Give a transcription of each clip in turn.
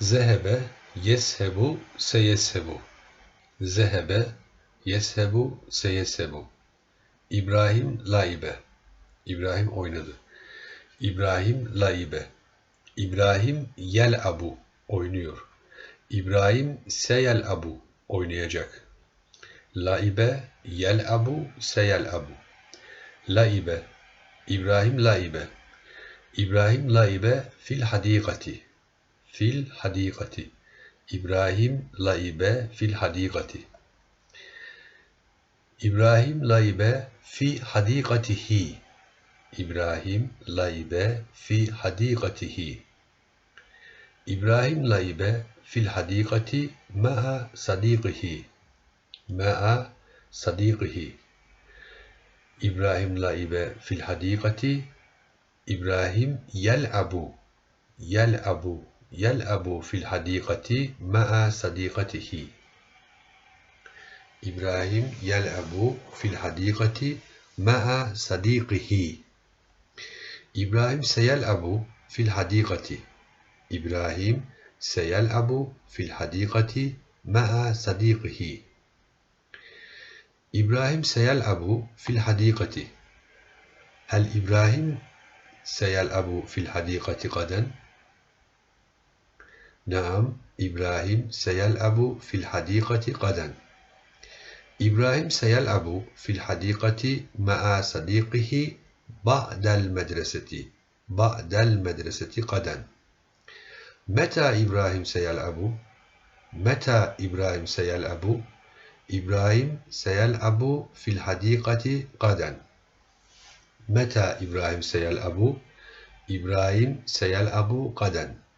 Zehebe, yeshebu, seyeshebu. Zehebe, yeshebu, seyeshebu. İbrahim laibe. İbrahim oynadı. İbrahim laibe. İbrahim yel abu oynuyor. İbrahim seyel abu oynayacak. Laibe yel abu seyel abu. Laibe İbrahim laibe. İbrahim laibe fil hadikati. Fil hadikati. İbrahim laibe fil hadikati. İbrahim laibe fi hadikatihi. İbrahim laibe fi hadikatihi. İbrahim laibe fil hadikati ma'a sadiqihi. Ma'a sadiqihi. İbrahim laibe fil hadikati. İbrahim yel'abu. Yel'abu. يلعب في الحديقة مع صديقته. إبراهيم يلعب في الحديقة مع صديقه. إبراهيم سيلعب في الحديقة. إبراهيم سيلعب في الحديقة مع صديقه. إبراهيم سيلعب في الحديقة. هل إبراهيم سيلعب في الحديقة غداً؟ Naam, İbrahim seyel'abu fil hadikati gaden. İbrahim seyel'abu fil hadikati ma'a sadiqihi ba'del medreseti. Ba'del medreseti gaden. Meta İbrahim seyel'abu? Meta İbrahim seyel'abu? İbrahim seyel'abu fil hadikati gaden. Meta İbrahim seyel'abu? İbrahim seyel'abu gaden.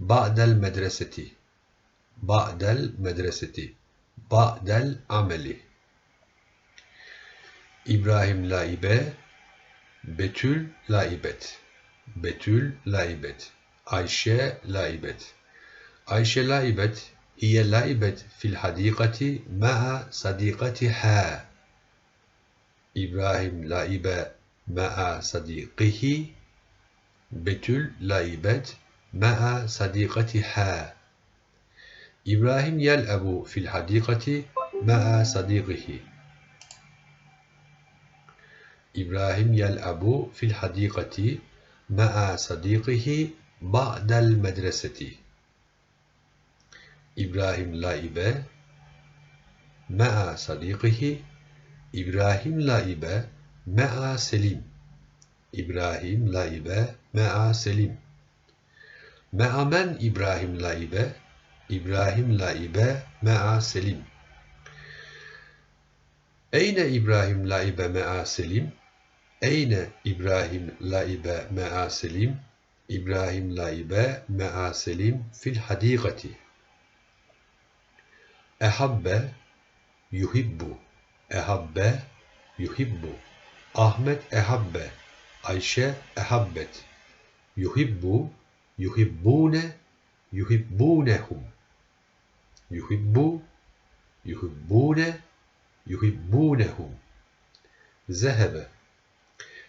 بعد المدرسة. بعد المدرسة. بعد العمل. إبراهيم لايبة بتول لايبت بتول لايبت عائشة لايبت عائشة لايبت هي لايبت في الحديقة مع صديقتها. إبراهيم لايبة مع صديقه. بتول لايبت مع صديقتها. إبراهيم يلعب في الحديقة مع صديقه. إبراهيم يلعب في الحديقة مع صديقه بعد المدرسة. إبراهيم لعب مع صديقه. إبراهيم لعب مع سليم. إبراهيم لعب مع سليم. Me'amen İbrahim laibe, İbrahim laibe me'a selim. Eyne İbrahim laibe me'a selim? Eyne İbrahim laibe me'a selim? İbrahim laibe me'a selim fil hadikati. Ehabbe yuhibbu. Ehabbe yuhibbu. Ahmet ehabbe. Ayşe ehabbet. Yuhibbu yuhibbune yuhibbunehum yuhibbu yuhibbune yuhibbunehum zehebe.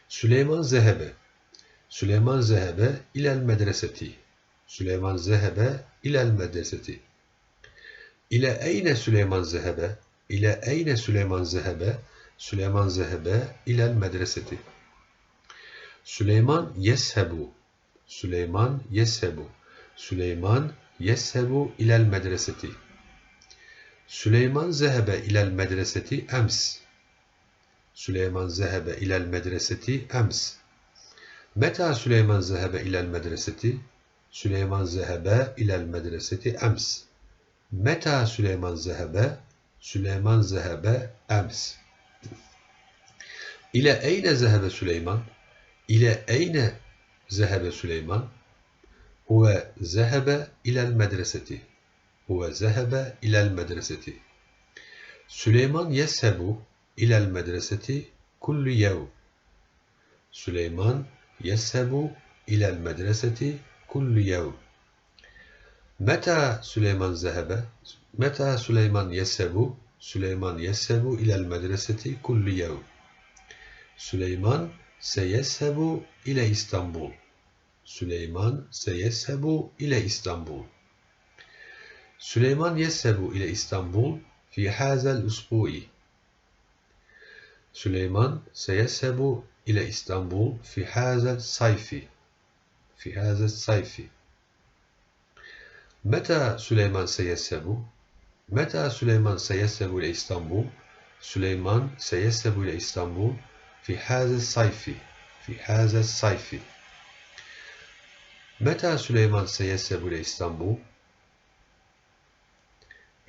Süleyman zehebe. Süleyman zehebe ilel medreseti. Süleyman zehebe ilel medreseti. İle eyne Süleyman zehebe? İle eyne Süleyman zehebe? Süleyman zehebe ilel medreseti. Süleyman yeshebu Süleyman yeshebu. Süleyman yeshebu ilel medreseti. Süleyman zehebe ilel medreseti ems. Süleyman zehebe ilel medreseti ems. Meta Süleyman zehebe ilel medreseti? Süleyman zehebe ilel medreseti ems. Meta Süleyman zehebe? Süleyman zehebe ems. İle eyne zehebe Süleyman? İle eyne zehebe Süleyman huve zehebe ilel medreseti huve zehebe ilel medreseti. Süleyman yeshebu ilel medreseti kullu yev Süleyman yeshebu ilel medreseti kullu yev Meta Süleyman zehebe Meta Süleyman yeshebu Süleyman yeshebu ilel medreseti kullu yev Süleyman seyeshebu ile İstanbul Süleyman seyeshebu ile İstanbul. سليمان يذهب إلى إسطنبول في هذا الأسبوع سليمان سيذهب إلى إسطنبول في هذا الصيف في هذا الصيف متى سليمان سيذهب؟ متى سليمان سيذهب إلى إسطنبول؟ سليمان سيذهب إلى إسطنبول في هذا الصيف في هذا الصيف متى سليمان سيذهب إلى إسطنبول؟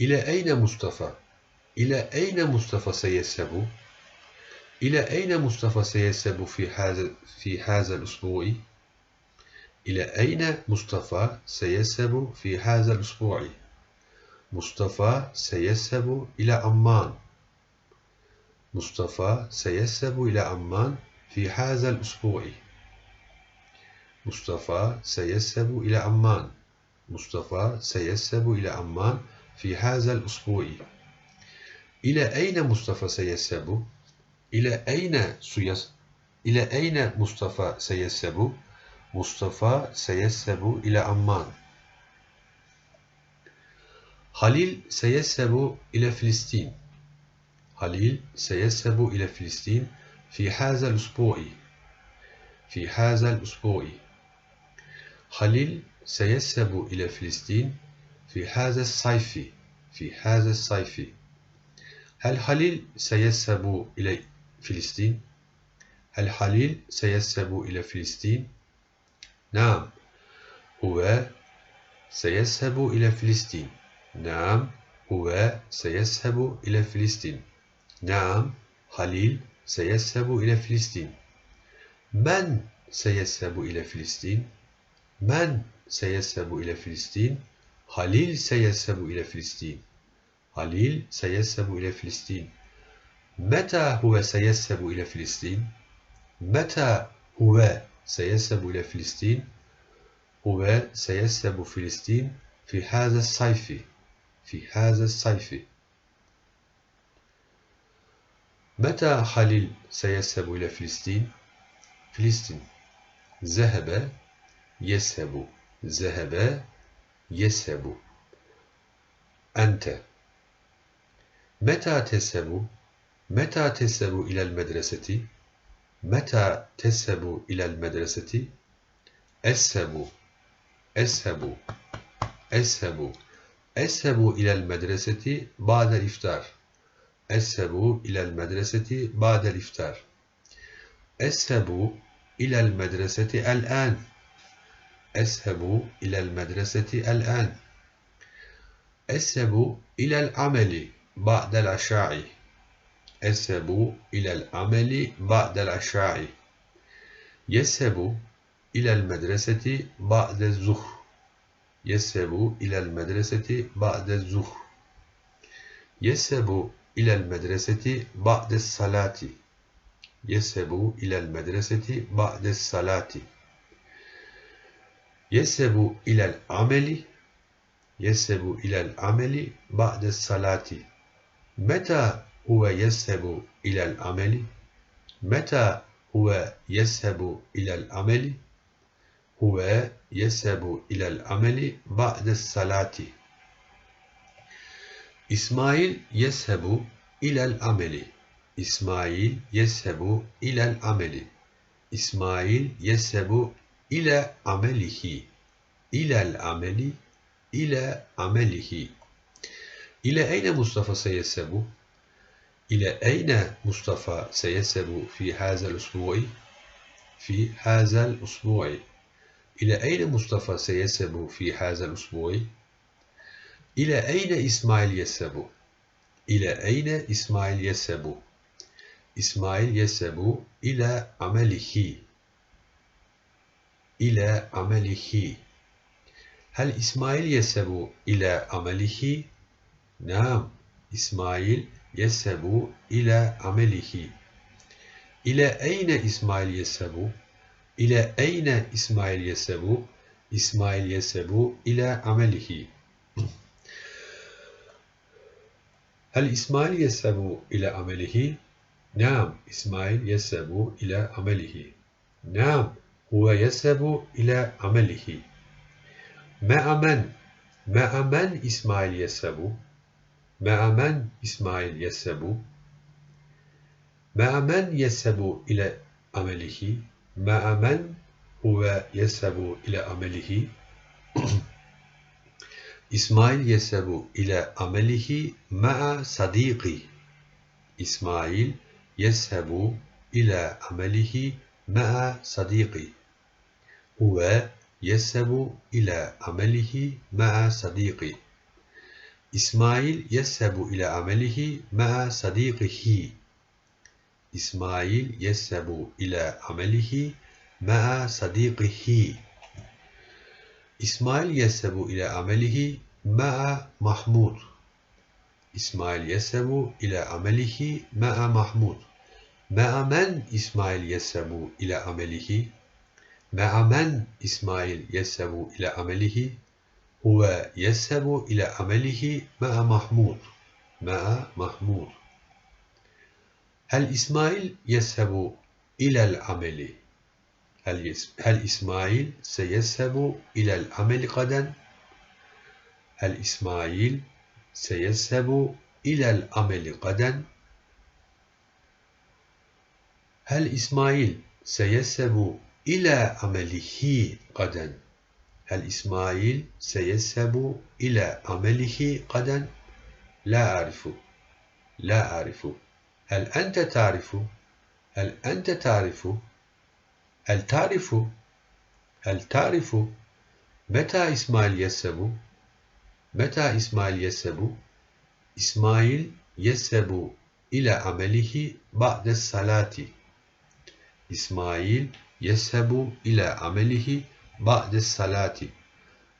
إلى أين مصطفى؟ إلى أين مصطفى سيذهب؟ إلى أين مصطفى سيذهب في هذا في هذا الأسبوع؟ إلى أين مصطفى سيذهب في هذا الأسبوع؟ مصطفى سيذهب إلى عمان. مصطفى سيذهب إلى عمان في هذا الأسبوع. مصطفى سيذهب إلى عمان. مصطفى سيذهب إلى عمان في هذا الأسبوع. إلى أين مصطفى سيذهب؟ إلى أين سيس... إلى أين مصطفى سيذهب؟ مصطفى سيذهب إلى عمان. خليل سيذهب إلى فلسطين. خليل سيذهب إلى فلسطين في هذا الأسبوع. في هذا الأسبوع. خليل سيذهب إلى فلسطين في هذا الصيف. في هذا الصيف. هل خليل سيذهب إلى فلسطين؟ هل خليل سيذهب إلى فلسطين؟ نعم هو سيذهب إلى فلسطين نعم هو سيذهب إلى فلسطين نعم خليل سيذهب إلى فلسطين من سيذهب إلى فلسطين؟ من سيذهب إلى فلسطين؟ خليل سيذهب إلى فلسطين خليل سيذهب إلى فلسطين متى هو سيذهب إلى فلسطين؟ متى هو سيذهب إلى فلسطين هو سيذهب فلسطين في هذا الصيف في هذا الصيف متى خليل سيذهب إلى فلسطين؟ فلسطين ذهب يذهب ذهب يذهب أنت متى تذهب؟ متى تذهب إلى المدرسة؟ متى تذهب إلى المدرسة؟ أذهب أذهب أذهب أذهب إلى المدرسة بعد الإفطار أذهب إلى المدرسة بعد الإفطار أذهب إلى المدرسة الآن أذهب إلى المدرسة الآن. أذهب إلى العمل بعد العشاء. أذهب إلى العمل بعد العشاء. يذهب إلى المدرسة بعد الظهر يذهب إلى المدرسة بعد الظهر يذهب إلى المدرسة بعد الصلاة. يذهب إلى المدرسة بعد الصلاة. يذهب إلى العمل يذهب إلى العمل بعد الصلاة. متى هو يذهب إلى العمل؟ متى هو يذهب إلى العمل؟ هو يذهب إلى العمل بعد الصلاة. إسماعيل يذهب إلى العمل. إسماعيل يذهب إلى العمل. إسماعيل يذهب إلى عمله إلى العمل إلى عمله إلى أين مصطفى سيذهب؟ إلى أين مصطفى سيذهب في هذا الأسبوع؟ في هذا الأسبوع إلى أين مصطفى سيذهب في هذا الأسبوع؟ إلى أين إسماعيل يذهب؟ إلى أين إسماعيل يذهب؟ إسماعيل يذهب إلى عمله إلى عمله هل إسماعيل يذهب إلى عمله؟ نعم إسماعيل يذهب إلى عمله إلى أين إسماعيل يذهب؟ إلى أين إسماعيل يذهب؟ إسماعيل يذهب إلى عمله هل إسماعيل يذهب إلى عمله؟ نعم إسماعيل يذهب إلى عمله نعم هو يذهب إلى عمله. مع من؟ مع من إسماعيل يذهب. مع من إسماعيل يذهب. مع من يذهب إلى عمله. مع من هو يذهب إلى عمله. إسماعيل يذهب إلى عمله مع صديقي إسماعيل يذهب إلى عمله مع صديقي هو يذهب إلى عمله مع صديقي إسماعيل يذهب إلى عمله مع صديقه. إسماعيل يذهب إلى عمله مع صديقه. إسماعيل يذهب إلى عمله مع محمود. إسماعيل يذهب إلى عمله مع محمود. مع من إسماعيل يذهب إلى عمله؟ مع من إسماعيل يذهب إلى عمله هو يذهب إلى عمله مع محمود مع محمود هل إسماعيل يذهب إلى العمل؟ هل, إسماعيل سيذهب إلى العمل غدا؟ هل إسماعيل سيذهب إلى العمل غدا؟ هل إسماعيل سيذهب إلى عمله غدا. هل إسماعيل سيذهب إلى عمله غدا؟ لا أعرف. لا أعرف. هل أنت تعرف؟ هل أنت تعرف؟ هل تعرف؟ هل تعرف؟ متى إسماعيل يذهب؟ متى إسماعيل يذهب؟ إسماعيل يذهب إلى عمله بعد الصلاة. إسماعيل يذهب إلى عمله بعد الصلاة.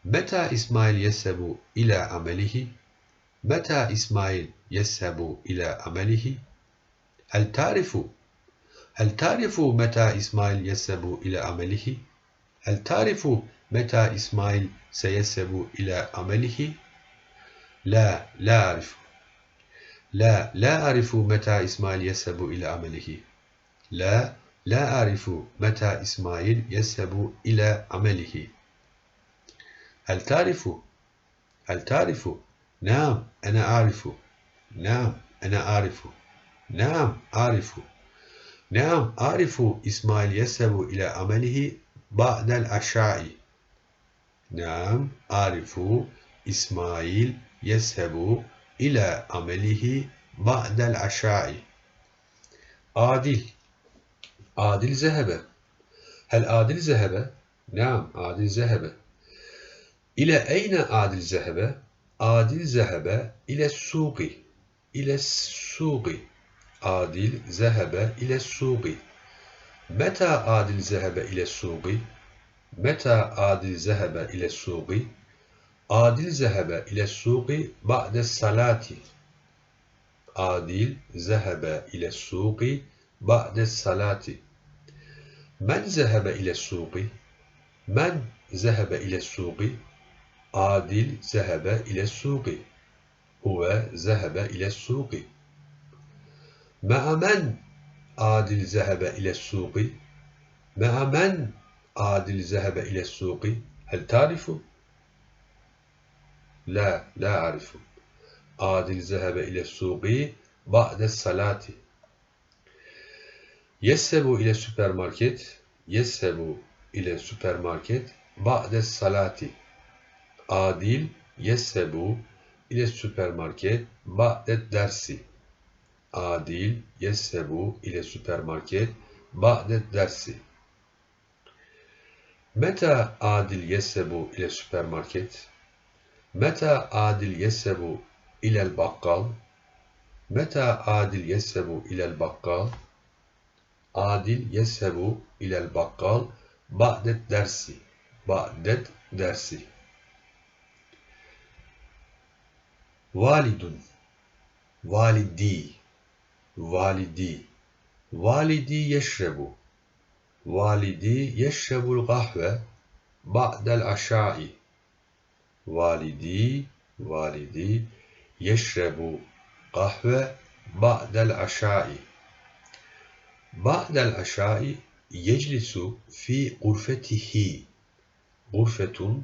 متى إسماعيل يذهب إلى عمله؟ متى إسماعيل يذهب إلى عمله؟ هل تعرف؟ هل تعرف متى إسماعيل يذهب إلى عمله؟ هل تعرف متى إسماعيل سيذهب إلى عمله؟ لا لا أعرف. لا لا أعرف متى إسماعيل يذهب إلى عمله. لا لا أعرف متى إسماعيل يذهب إلى عمله. هل تعرف؟ هل تعرف؟ نعم أنا أعرف. نعم أنا أعرف. نعم أعرف. نعم أعرف إسماعيل يذهب إلى عمله بعد العشاء. نعم أعرف إسماعيل يذهب إلى عمله بعد العشاء. عادل عادل ذهب هل عادل ذهب؟ نعم عادل ذهب إلى أين عادل ذهب؟ عادل ذهب إلى السوق إلى السوق عادل ذهب إلى السوق متى عادل ذهب إلى السوق؟ متى عادل ذهب إلى السوق؟ عادل ذهب إلى السوق بعد الصلاة عادل ذهب إلى السوق بعد الصلاة من ذهب إلى السوق؟ من ذهب إلى السوق؟ عادل ذهب إلى السوق هو ذهب إلى السوق مع من عادل ذهب إلى السوق؟ مع من عادل ذهب إلى السوق؟ هل تعرف؟ لا لا أعرف عادل ذهب إلى السوق بعد الصلاة يذهب إلى السوبر ماركت يذهب إلى السوبر ماركت بعد الصلاة عادل يذهب إلى السوبر ماركت بعد الدرس عادل يذهب إلى السوبر ماركت بعد الدرس متى عادل يذهب إلى السوبر ماركت؟ متى عادل يذهب إلى البقال؟ متى عادل يذهب إلى البقال؟ عادل يذهب إلى البقال بعد الدرس بعد الدرس والد والدي والدي والدي يشرب والدي يشرب القهوة بعد العشاء والدي والدي يشرب قهوة بعد العشاء يجلس في غرفته. غرفة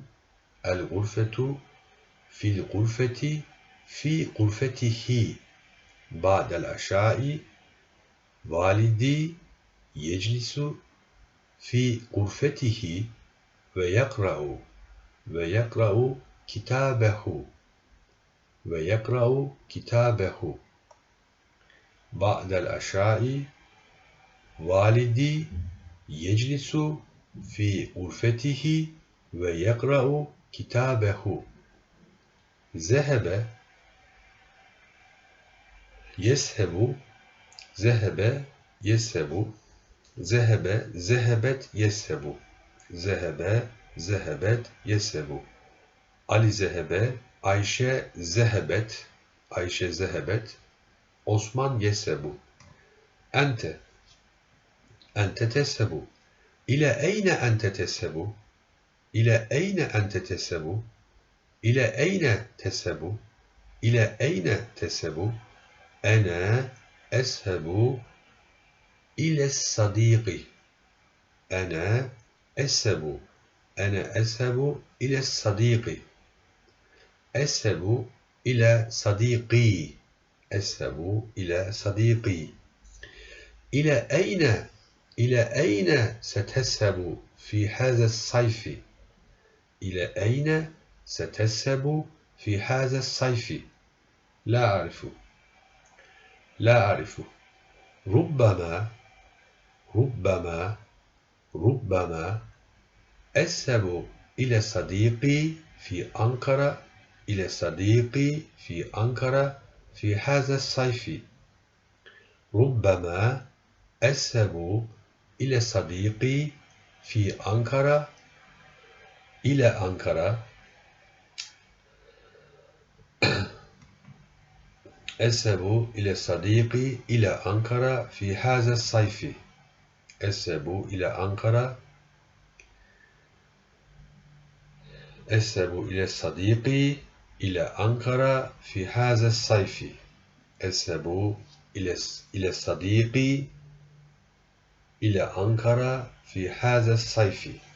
الغرفة في الغرفة في غرفته. بعد العشاء والدي يجلس في غرفته ويقرأ ويقرأ كتابه ويقرأ كتابه. بعد العشاء والدي يجلس في غرفته ويقرأ كتابه ذهب يذهب ذهب يذهب ذهب ذهبت يذهب ذهب ذهبت يذهب Ali zehebe, Ayşe zehebet, Ayşe zehebet, Osman yesebu. Ente, ente tesebu. İle eyne ente tesebu. İle eyne ente tesebu. İle eyne tesebu. İle eyne tesebu. Ene eshebu ile sadiki. Ene eshebu. Ene eshebu ile sadiki. Eshebu ile sadiki. Eshebu ile sadiki. إلى أين إلى أين ستذهب في هذا الصيف؟ إلى أين ستذهب في هذا الصيف؟ لا أعرف. لا أعرف. ربما ربما ربما أذهب إلى صديقي في أنقرة إلى صديقي في أنقرة في هذا الصيف. ربما أذهب إلى صديقي في أنقرة. إلى أنقرة. أذهب إلى صديقي إلى أنقرة في هذا الصيف. أذهب إلى أنقرة. أذهب إلى صديقي إلى أنقرة في هذا الصيف. أذهب إلى صديقي إلى أنقرة في هذا الصيف.